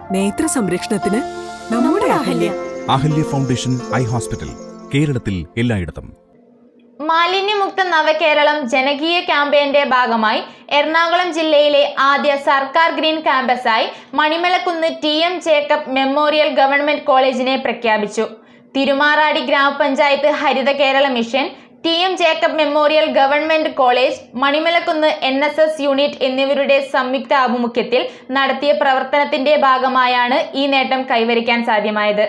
നേത്ര സംരക്ഷണത്തിന് നമ്മുടെ Ahalya. Ahalya. Foundation eye hospital കേരളത്തിൽ എല്ലായിടത്തും. മാലിന്യമുക്ത നവകേരളം ജനകീയ ക്യാമ്പയിന്റെ ഭാഗമായി എറണാകുളം ജില്ലയിലെ ആദ്യ സർക്കാർ green ക്യാമ്പസായി Manimalakunnu T M Jacob memorial government കോളേജിനെ പ്രഖ്യാപിച്ചു. തിരുമാറാടി ഗ്രാമപഞ്ചായത്ത് Haritha Kerala mission T M Jacob memorial government college Manimalakunnu N S S unit എന്നിവരുടെ സംയുക്ത ആഭിമുഖ്യത്തിൽ നടത്തിയ പ്രവർത്തനത്തിന്റെ ഭാഗമായാണ് ഈ നേട്ടം കൈവരിക്കാൻ സാധ്യമായത്.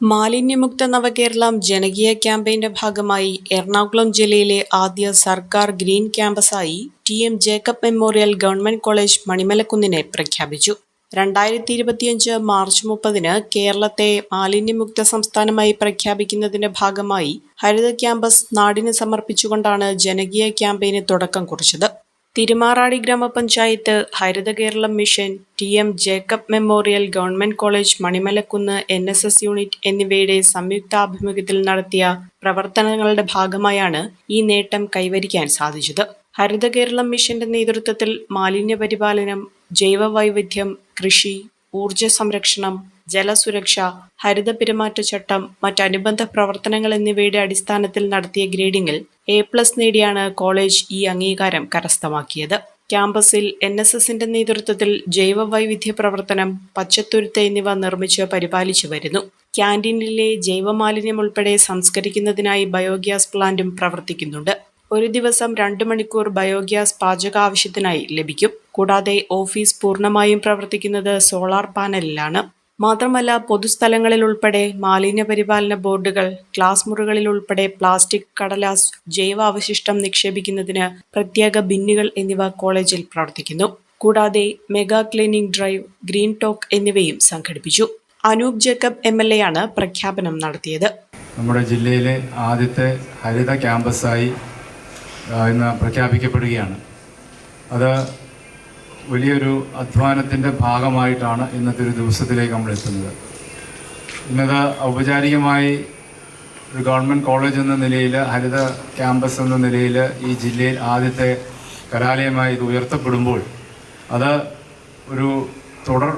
മാലിന്യമുക്ത നവകേരളം ജനകീയ ക്യാമ്പയിന്റെ ഭാഗമായി എറണാകുളം ജില്ലയിലെ ആദ്യ സർക്കാർ green ക്യാമ്പസായി T M Jacob memorial government college മണിമലക്കുന്നിനെ പ്രഖ്യാപിച്ചു. രണ്ടായിരത്തി ഇരുപത്തിയഞ്ച് മാർച്ച് മുപ്പതിന് കേരളത്തെ മാലിന്യമുക്ത സംസ്ഥാനമായി പ്രഖ്യാപിക്കുന്നതിന്റെ ഭാഗമായി ഹരിത ക്യാമ്പസ് നാടിന് സമർപ്പിച്ചുകൊണ്ടാണ് ജനകീയ ക്യാമ്പയിന് തുടക്കം കുറിച്ചത്. തിരുമാറാടി ഗ്രാമപഞ്ചായത്ത് Haritha Keralam mission T M Jacob memorial government college Manimalakunnu N S S unit എന്നിവയുടെ സംയുക്താഭിമുഖ്യത്തിൽ നടത്തിയ പ്രവർത്തനങ്ങളുടെ ഭാഗമായാണ് ഈ നേട്ടം കൈവരിക്കാൻ സാധിച്ചത്. ഹരിത കേരളം മിഷന്റെ നേതൃത്വത്തിൽ മാലിന്യ പരിപാലനം ജൈവവൈവിധ്യം കൃഷി ഊർജ സംരക്ഷണം ജലസുരക്ഷ ഹരിത പെരുമാറ്റച്ചട്ടം മറ്റനുബന്ധ പ്രവർത്തനങ്ങൾ എന്നിവയുടെ അടിസ്ഥാനത്തിൽ നടത്തിയ ഗ്രേഡിംഗിൽ എ പ്ലസ് നേടിയാണ് കോളേജ് ഈ അംഗീകാരം കരസ്ഥമാക്കിയത്. ക്യാമ്പസിൽ എൻ എസ് എസിന്റെ നേതൃത്വത്തിൽ ജൈവ വൈവിധ്യ പ്രവർത്തനം പച്ചത്തുരുത്ത് എന്നിവ നിർമ്മിച്ച് പരിപാലിച്ചു വരുന്നു. ക്യാന്റീനിലെ ജൈവമാലിന്യം ഉൾപ്പെടെ സംസ്കരിക്കുന്നതിനായി ബയോഗ്യാസ് പ്ലാന്റും പ്രവർത്തിക്കുന്നുണ്ട്. ഒരു ദിവസം രണ്ട് മണിക്കൂർ ബയോഗ്യാസ് പാചക ആവശ്യത്തിനായി ലഭിക്കും. കൂടാതെ ഓഫീസ് പൂർണമായും പ്രവർത്തിക്കുന്നത് സോളാർ പാനലിലാണ്. മാത്രമല്ല പൊതുസ്ഥലങ്ങളിൽ ഉൾപ്പെടെ മാലിന്യ പരിപാലന ബോർഡുകൾ ക്ലാസ് മുറികളിൽ ഉൾപ്പെടെ പ്ലാസ്റ്റിക് കടലാസ് ജൈവ അവശിഷ്ടം നിക്ഷേപിക്കുന്നതിന് പ്രത്യേക ബിന്നുകൾ എന്നിവ കോളേജിൽ പ്രവർത്തിക്കുന്നു. കൂടാതെ mega cleaning drive green talk എന്നിവയും സംഘടിപ്പിച്ചു. Anoop Jacob M L A ആണ് പ്രഖ്യാപനം നടത്തിയത്. നമ്മുടെ ജില്ലയിലെ ആദ്യത്തെ ഹരിത ക്യാമ്പസായി ഇന്ന് പ്രഖ്യാപിക്കപ്പെടുകയാണ്. അത് വലിയൊരു അധ്വാനത്തിന്റെ ഭാഗമായിട്ടാണ് ഇന്നത്തെ ഒരു ദിവസത്തിലേക്ക് നമ്മൾ എത്തുന്നത്. ഇന്നത് ഔപചാരികമായി ഒരു ഗവൺമെന്റ് കോളേജ് എന്ന നിലയിൽ ഹരിത ക്യാമ്പസ് എന്ന നിലയിൽ ഈ ജില്ലയിൽ ആദ്യത്തെ കലാലയമായി ഇത് ഉയർത്തപ്പെടുമ്പോൾ അത് ഒരു തുടർ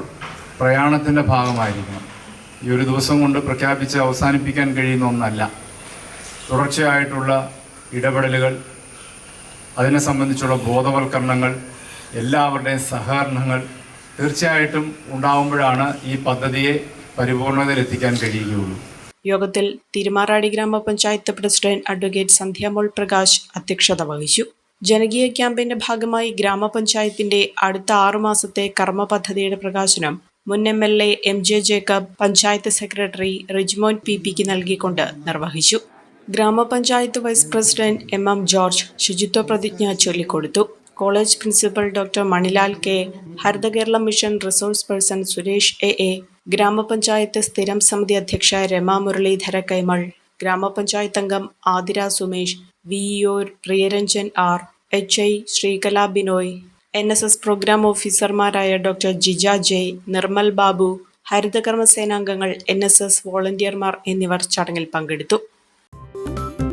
പ്രയാണത്തിന്റെ ഭാഗമായിരിക്കണം. ഈ ഒരു ദിവസം കൊണ്ട് പ്രഖ്യാപിച്ച് അവസാനിപ്പിക്കാൻ കഴിയുന്ന ഒന്നല്ല. തുടർച്ചയായിട്ടുള്ള ഇടപെടലുകൾ അതിനെ സംബന്ധിച്ചുള്ള ബോധവൽക്കരണങ്ങൾ എല്ലാവരുടെയും സഹകരണങ്ങൾ തീർച്ചയായിട്ടും ഉണ്ടാവുമ്പോഴാണ് ഈ പദ്ധതിയെ പരിപൂർണതയിലെത്തിക്കാൻ കഴിയുകയുള്ളൂ. യോഗത്തിൽ തിരുമാറാടി ഗ്രാമപഞ്ചായത്ത് പ്രസിഡന്റ് അഡ്വക്കേറ്റ് സന്ധ്യാമോൾ പ്രകാശ് അധ്യക്ഷത വഹിച്ചു. ജനകീയ ക്യാമ്പയിന്റെ ഭാഗമായി ഗ്രാമപഞ്ചായത്തിന്റെ അടുത്ത ആറുമാസത്തെ കർമ്മ പദ്ധതിയുടെ പ്രകാശനം മുൻ M L A M J Jacob panchayat secretary Rijmon P പിക്ക് നൽകിക്കൊണ്ട് നിർവഹിച്ചു. ഗ്രാമപഞ്ചായത്ത് vice president M M George ശുചിത്വ പ്രതിജ്ഞ ചൊല്ലിക്കൊടുത്തു. College principal doctor Manilal K Haritha Keralam mission resource person Suresh A A ഗ്രാമപഞ്ചായത്ത് സ്ഥിരം സമിതി അധ്യക്ഷ രമ മുരളീധര കൈമൾ ഗ്രാമപഞ്ചായത്ത് അംഗം Athira Sumesh V O Priyaranjan R H I Sreekala Binoy N S S programme ഓഫീസർമാരായ ഡോക്ടർ ജിജ ജെ നിർമ്മൽ ബാബു ഹരിതകർമ്മ സേനാംഗങ്ങൾ എൻ എസ് എസ് വോളണ്ടിയർമാർ എന്നിവർ ചടങ്ങിൽ പങ്കെടുത്തു.